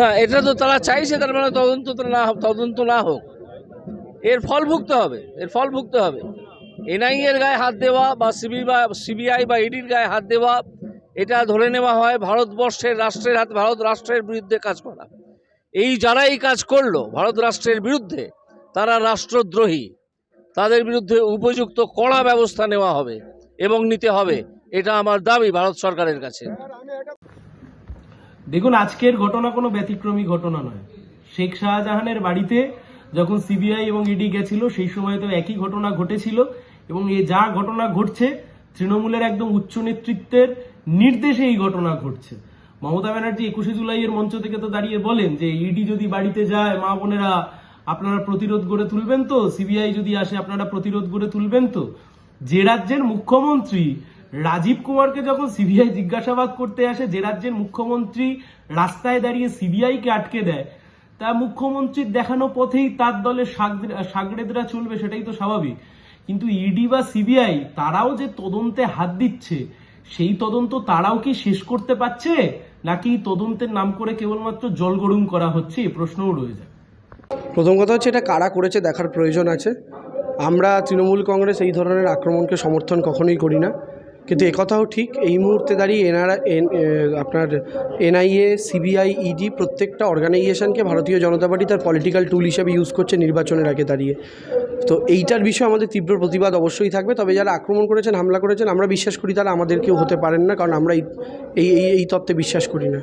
না, এটা তো তারা চাইছে, তার মানে তদন্ত তো না তদন্ত না হোক। এর ফল ভুগতে হবে, এর ফল ভুগতে হবে। এনআইএর গায়ে হাত দেওয়া বা সিবি বা সিবিআই বা ইডির গায়ে হাত দেওয়া, এটা ধরে নেওয়া হয় ভারতবর্ষের রাষ্ট্রের হাত, ভারত রাষ্ট্রের বিরুদ্ধে কাজ করা। এই যারা এই কাজ করল ভারত রাষ্ট্রের বিরুদ্ধে, তারা রাষ্ট্রদ্রোহী। তাদের বিরুদ্ধে উপযুক্ত কড়া ব্যবস্থা নেওয়া হবে এবং নিতে হবে, এটা আমার দাবি ভারত সরকারের কাছে। দেখুন, আজকের ঘটনা কোনো ব্যতিক্রমী ঘটনা নয়। শেখ শাহজাহানের বাড়িতে যখন সিবিআই এবং ইডি গেছিল, সেই সময় তো একই ঘটনা ঘটেছিল এবং এ যা ঘটনা ঘটছে, তৃণমূলের একদম উচ্চ নেতৃত্বের নির্দেশে এই ঘটনা ঘটছে। মমতা ব্যানার্জি একুশে জুলাইয়ের মঞ্চ থেকে তো দাঁড়িয়ে বলেন যে, ইডি যদি বাড়িতে যায়, মা বোনেরা আপনারা প্রতিরোধ গড়ে তুলবেন তো? সিবিআই যদি আসে, আপনারা প্রতিরোধ গড়ে তুলবেন তো? যে রাজ্যের মুখ্যমন্ত্রী রাজীব কুমারকে যখন সিবিআই জিজ্ঞাসাবাদ করতে আসে, যে রাজ্যের মুখ্যমন্ত্রী রাস্তায় দাঁড়িয়ে সিবিআই কে আটকে দেয়, তা মুখ্যমন্ত্রীর দেখানো পথেই তার দলের সাগরে- সাগরেদরা চলবে সেটাই তো স্বাভাবিক। কিন্তু ইডি বা সিবিআই, তারাও যে তদন্তে হাত দিচ্ছে, সেই তদন্ত তারাও কি শেষ করতে পারছে? নাকি তদন্তের নাম করে কেবলমাত্র জলগরম করা হচ্ছে? এই প্রশ্নও রয়ে যায়। প্রথম কথা হচ্ছে এটা কারা করেছে দেখার প্রয়োজন আছে। আমরা তৃণমূল কংগ্রেস এই ধরনের আক্রমণকে সমর্থন কখনোই করি না। কিন্তু একথাও ঠিক। এই মুহূর্তে দাঁড়িয়ে এনআর আপনার এনআইএ, সিবিআই, ইডি প্রত্যেকটা অর্গানাইজেশনকে ভারতীয় জনতা পার্টি তার পলিটিক্যাল টুল হিসাবে ইউজ করছে নির্বাচনের আগে দাঁড়িয়ে। তো এইটার বিষয়ে আমাদের তীব্র প্রতিবাদ অবশ্যই থাকবে। তবে যারা আক্রমণ করেছেন, হামলা করেছেন, আমরা বিশ্বাস করি তারা আমাদের কেউ হতে পারেন না, কারণ আমরা এই এই তত্ত্বে বিশ্বাস করি না।